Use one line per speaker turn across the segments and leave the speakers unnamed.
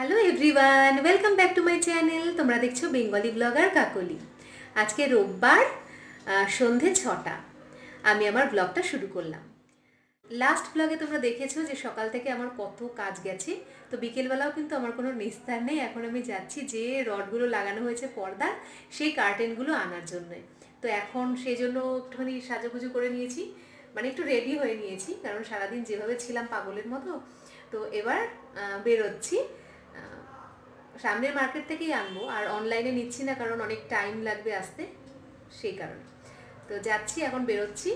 Hello everyone welcome back to my channel তোমরা দেখছ Bengali blogger কাকলি আজকে রোববার সন্ধে ছটা। আমি আমার ব্লগটা শুরু করলাম। লাস্ট ব্লগে তোমরা দেখেছ যে সকাল থেকে আমার কত কাজ গেছে। তো বিকেলবেলাও কিন্তু আমার কোনো নিস্তার নেই। এখন আমি যাচ্ছি যে রডগুলো লাগানো হয়েছে পর্দার, সেই কার্টেনগুলো আনার জন্য। তো এখন সেই জন্য একটুখানি সাজুগুজু করে নিয়েছি। মানে একটু রেডি হয়ে নিয়েছি। কারণ সারাদিন যেভাবে ছিলাম পাগলের মতো, তো এবার বেরোচ্ছি। সামনের মার্কেট থেকেই আনব, আর অনলাইনে নিচ্ছি না কারণ অনেক টাইম লাগবে আসতে, সেই কারণে। তো যাচ্ছি, এখন বেরোচ্ছি।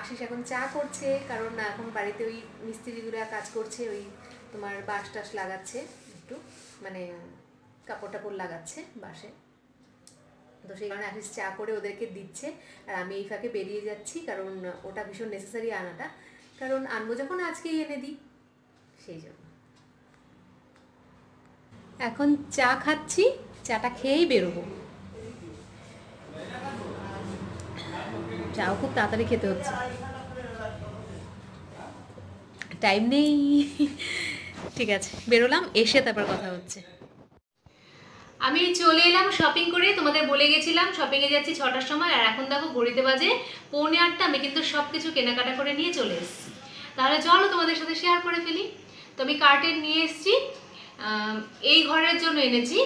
আশিস এখন চা করছে, কারণ এখন বাড়িতে ওই মিস্ত্রিগুলো কাজ করছে, ওই তোমার বাঁশ টাস লাগাচ্ছে একটু মানে কাপড় টাপড় লাগাচ্ছে বাসে তো সেই কারণে আশিস চা করে ওদেরকে দিচ্ছে, আর আমি এই ফাঁকে বেরিয়ে যাচ্ছি, কারণ ওটা ভীষণ নেসেসারি আনাটা। কারণ আনব যখন আজকেই এনে দিই, সেই জন্য। এখন চা খাচ্ছি, চাটা খেয়েই বেরোবো। চাও খুব তাড়াতাড়ি খেতে হচ্ছে। টাইম নেই। ঠিক আছে, বেরোলাম, এসে তারপর কথা হচ্ছে। আমি চলে এলাম শপিং করে, তোমাদের বলে গেছিলাম শপিংয়ে যাচ্ছি ছটার সময়, আর এখন দেখো ঘড়িতে বাজে পৌনে আটটা, আমি কিন্তু সব কিছু কেনাকাটা করে নিয়ে চলে এসেছি। তাহলে চলো তোমাদের সাথে শেয়ার করে ফেলি। তো আমি কার্টেন নিয়ে এসেছি এই ঘরের জন্য এনেছি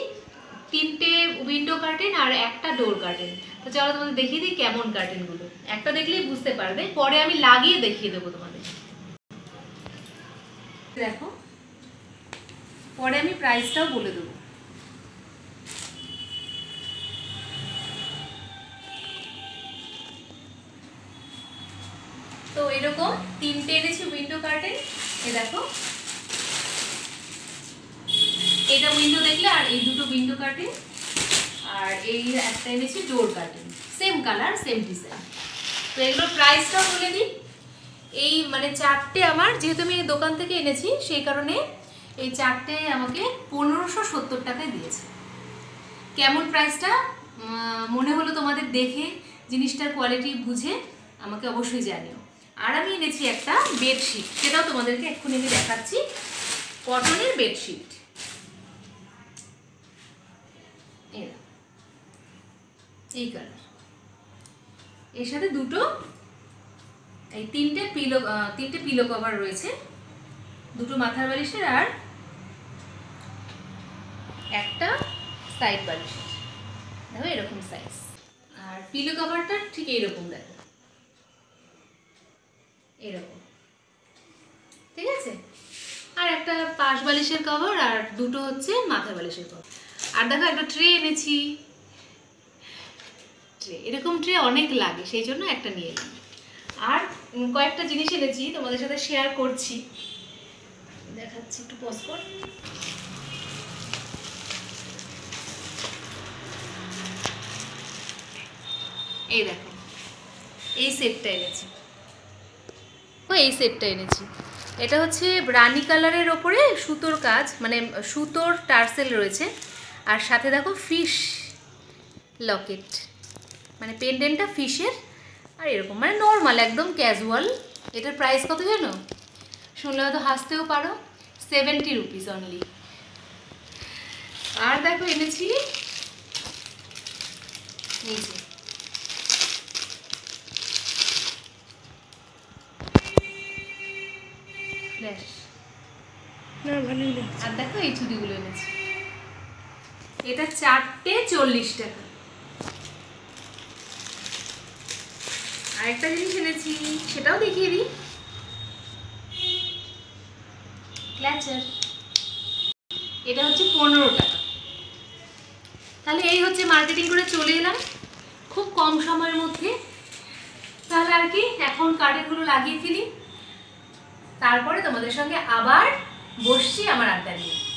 তিনটে উইন্ডো কার্টেন আর একটা ডোর কার্টেন তো চলো তোমাদের দেখিয়ে দিই কেমন কার্টেনগুলো একটা দেখলেই বুঝতে পারবে, পরে আমি লাগিয়ে দেখিয়ে দেবো তোমাদের। দেখো, পরে আমি প্রাইসটাও বলে দেবো। তো এরকম তিনটে এনেছি উইন্ডো কার্টেন এ দেখো এটা উইন্ডো দেখলে আর এই দুটো উইন্ডো কার্টেন আর এই একটা এনেছি door curtain same colour same design তো এগুলোর প্রাইসটাও বলে দিই। এই মানে চারটে আমার, যেহেতু আমি দোকান থেকে এনেছি, সেই কারণে এই চারটে আমাকে পনেরোশো সত্তর টাকায় দিয়েছে। কেমন প্রাইসটা মনে হলো তোমাদের দেখে, জিনিসটার কোয়ালিটি বুঝে আমাকে অবশ্যই জানিও। আর আমি এনেছি একটা বেডশিট সেটাও তোমাদেরকে এক্ষুনি আমি দেখাচ্ছি। কটনের বেডশিট এই কালারের সাথে দুটো, এই তিনটে পিলো তিনটে পিলো কভার রয়েছে। দুটো মাথার বালিশের আর একটা সাইড বালিশের। দেখো এরকম সাইজ আর পিলো কভারটা ঠিক এইরকম দেখো। এরকম। ঠিক আছে? আর একটা পাশ বালিশের কভার আর দুটো হচ্ছে মাথার বালিশের কভার আর দেখো একটা ট্রে এনেছি। ট্রে এরকম ট্রে অনেক লাগে, সেই জন্য একটা নিয়ে এলাম। আর কয়েকটা জিনিস এনেছি, তোমাদের সাথে শেয়ার করছি। দেখাচ্ছি একটু পজ কর। এই দেখো, এই সেটটা এনেছি। ও, এই সেটটা এনেছি। এটা হচ্ছে রানি কালারের ওপরে সুতোর কাজ মানে সুতোর টার্সেল রয়েছে। আর সাথে দেখো ফিশ লকেট মানে পেন্ডেন্টটা ফিশের আর এরকম মানে নর্মাল একদম ক্যাজুয়াল এটার প্রাইস কত জানো? শুনলে হয়তো হাসতেও পারো সেভেন্টি রুপিস অনলি আর দেখো এনেছি এই যে। আর দেখো এই চুড়িগুলো এনেছি। এটা চারটে চল্লিশ টাকা। আরেকটা জিনিস এনেছি, সেটাও দেখিয়ে দিই। ক্ল্যাচার এটা হচ্ছে পনেরো টাকা। তাহলে এই হচ্ছে মার্কেটিং করে চলে এলাম। খুব কম সময়ের মধ্যে। তাহলে আর কি, এখন কার্ডেনগুলো লাগিয়ে ফেলি। তারপরে তোমাদের সঙ্গে আবার বসছি আমার আড্ডা নিয়ে।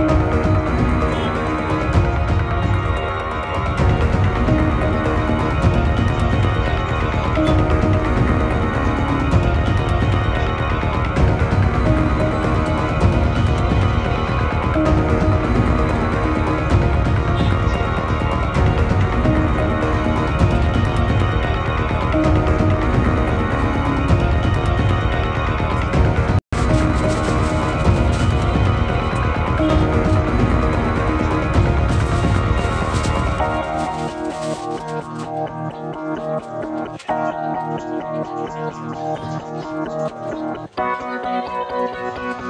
Thank you.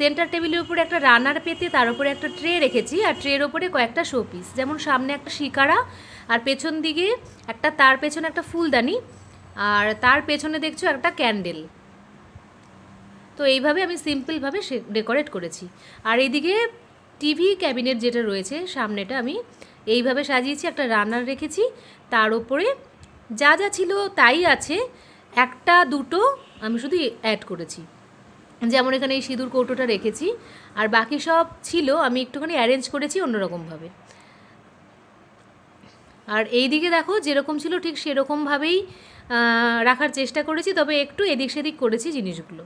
সেন্টার টেবিলের উপরে একটা রানার পেতে তার উপরে একটা ট্রে রেখেছি আর ট্রের ওপরে কয়েকটা শোপিস। যেমন সামনে একটা শিকারা আর পেছন দিকে একটা, তার পেছনে একটা ফুলদানি আর তার পেছনে দেখছ একটা ক্যান্ডেল। তো এইভাবে আমি সিম্পলভাবে সে ডেকোরেট করেছি। আর এইদিকে টিভি ক্যাবিনেট যেটা রয়েছে সামনেটা আমি এইভাবে সাজিয়েছি, একটা রান্নার রেখেছি। তার ওপরে যা যা ছিল তাই আছে, একটা, দুটো আমি শুধু অ্যাড করেছি। যেমন এখানে এই সিঁদুর কৌটোটা রেখেছি, আর বাকি সব ছিল, আমি একটুখানি অ্যারেঞ্জ করেছি অন্যরকমভাবে আর এই দিকে দেখো, যেরকম ছিল ঠিক সেরকমভাবেই রাখার চেষ্টা করেছি, তবে একটু এদিক সেদিক করেছি জিনিসগুলো।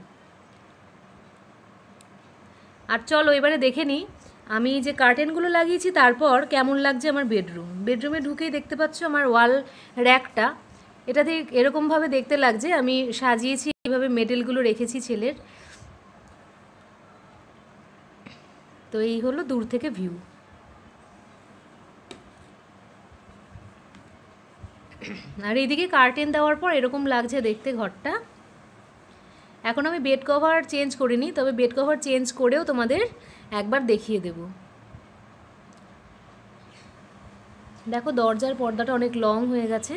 আর চলো এবারে দেখে নিই, আমি যে কার্টেনগুলো লাগিয়েছি তারপর কেমন লাগছে আমার বেডরুম বেডরুমে ঢুকেই দেখতে পাচ্ছ আমার ওয়াল র্যাকটা এটাতে এরকমভাবে দেখতে লাগছে, আমি সাজিয়েছি, এইভাবে মেডেলগুলো রেখেছি ছেলের। তো এই হলো দূর থেকে ভিউ আর এইদিকে কার্টেন দেওয়ার পর এরকম লাগছে দেখতে ঘরটা। এখন আমি বেড কভার চেঞ্জ করিনি, তবে বেড কভার চেঞ্জ করেও তোমাদের একবার দেখিয়ে দেব। দেখো দরজার পর্দাটা অনেক লং হয়ে গেছে।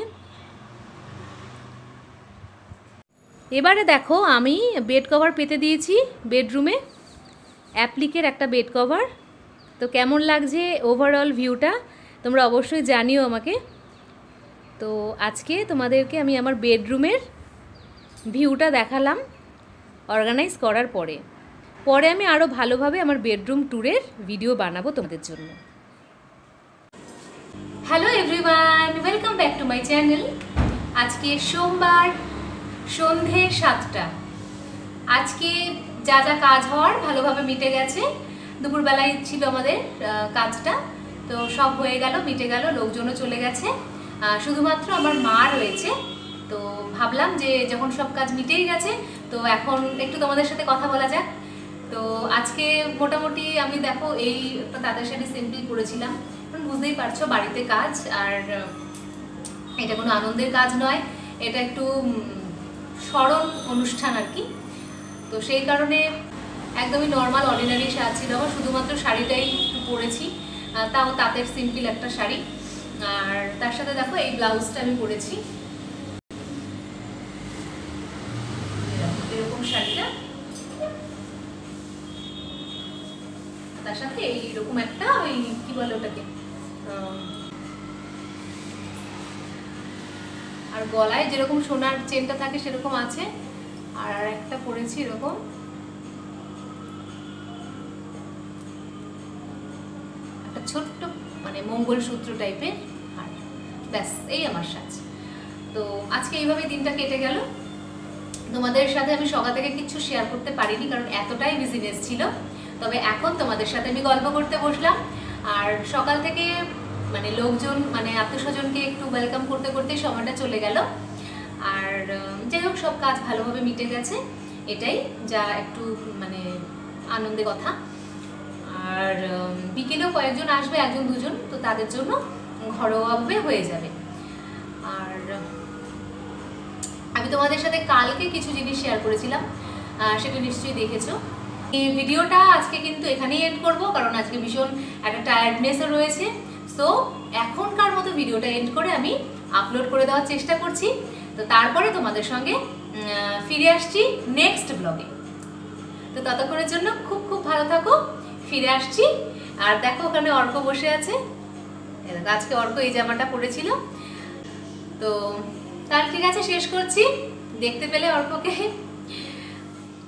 এবারে দেখো আমি বেড কভার পেতে দিয়েছি বেডরুমে অ্যাপ্লিকের একটা বেড কভার তো কেমন লাগছে ওভারঅল ভিউটা তোমরা অবশ্যই জানিও আমাকে। তো আজকে তোমাদেরকে আমি আমার বেডরুমের ভিউটা দেখালাম অর্গানাইজ করার পরে। পরে আমি আরও ভালোভাবে আমার বেডরুম ট্যুরের ভিডিও বানাবো তোমাদের জন্য। Hello everyone welcome back to my channel আজকে সোমবার সন্ধে সাতটা। আজকে যা যা কাজ হওয়ার ভালোভাবে মিটে গেছে। দুপুরবেলায় ছিল আমাদের কাজটা। তো সব হয়ে গেল, মিটে গেল, লোকজনও চলে গেছে। শুধুমাত্র আমার মা রয়েছে। তো ভাবলাম যে যখন সব কাজ মিটেই গেছে, তো এখন একটু তোমাদের সাথে কথা বলা যাক। তো আজকে মোটামুটি আমি দেখো এই তাদের সাথে সিম্পল করেছিলাম। কারণ বুঝতেই পারছ বাড়িতে কাজ, আর এটা কোনো আনন্দের কাজ নয়। এটা একটু স্মরণ অনুষ্ঠান আর কি। তো সেই কারণে একদমই নর্মাল অর্ডিনারি সাজ ছিল। আমার শুধুমাত্র শাড়িটাই একটু পরেছি। তাও তাঁতের সিম্পল একটা শাড়ি। আর তার সাথে দেখো, এই ব্লাউজটা আমি পরেছি। এরকম- শাড়িটা। তার সাথে এইরকম একটা ওই কি বলে ওটাকে? আর গলায় যেরকম সোনার চেনটা থাকে, সেরকম আছে। আর আর একটা পরেছি এরকম। একটা ছোট্ট মানে মঙ্গলসূত্র টাইপের। আর ব্যাস, এই আমার সাজ। তো আজকে এইভাবে দিনটা কেটে গেল। তোমাদের সাথে আমি সকাল থেকে কিচ্ছু শেয়ার করতে পারিনি, কারণ এতটাই বিজিনেস ছিল। তবে এখন তোমাদের সাথে আমি গল্প করতে বসলাম। আর সকাল থেকে মানে লোকজন মানে আত্মীয়স্বজনকে একটু ওয়েলকাম করতে করতেই সময়টা চলে গেল। আর যাই হোক, সব কাজ ভালোভাবে মিটে গেছে। এটাই যা একটু মানে আনন্দের কথা। আর বিকেলেও কয়েকজন আসবে, একজন দুজন, তো তাদের জন্য ঘরোয়াভাবে হয়ে যাবে। আর, আমি তোমাদের সাথে কালকে কিছু জিনিস শেয়ার করেছিলাম সেটা নিশ্চয়ই দেখেছ। এই ভিডিওটা আজকে কিন্তু এখানেই এন্ড করব, কারণ আজকে ভীষণ একটা টায়ার্ডনেসও রয়েছে। সো এখনকার মতো ভিডিওটা এন্ড করে আমি আপলোড করে দেওয়ার চেষ্টা করছি। তো তারপরে তোমাদের সঙ্গে ফিরে আসছি নেক্সট ব্লগে তো ততক্ষণের জন্য খুব খুব ভালো থাকো, ফিরে আসছি। আর দেখো ওখানে অর্ক বসে আছে। আজকে অর্ক এই জামাটা পরেছিল। তো তাহলে ঠিক আছে, শেষ করছি। দেখতে পেলে অর্ককে।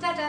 টাটা।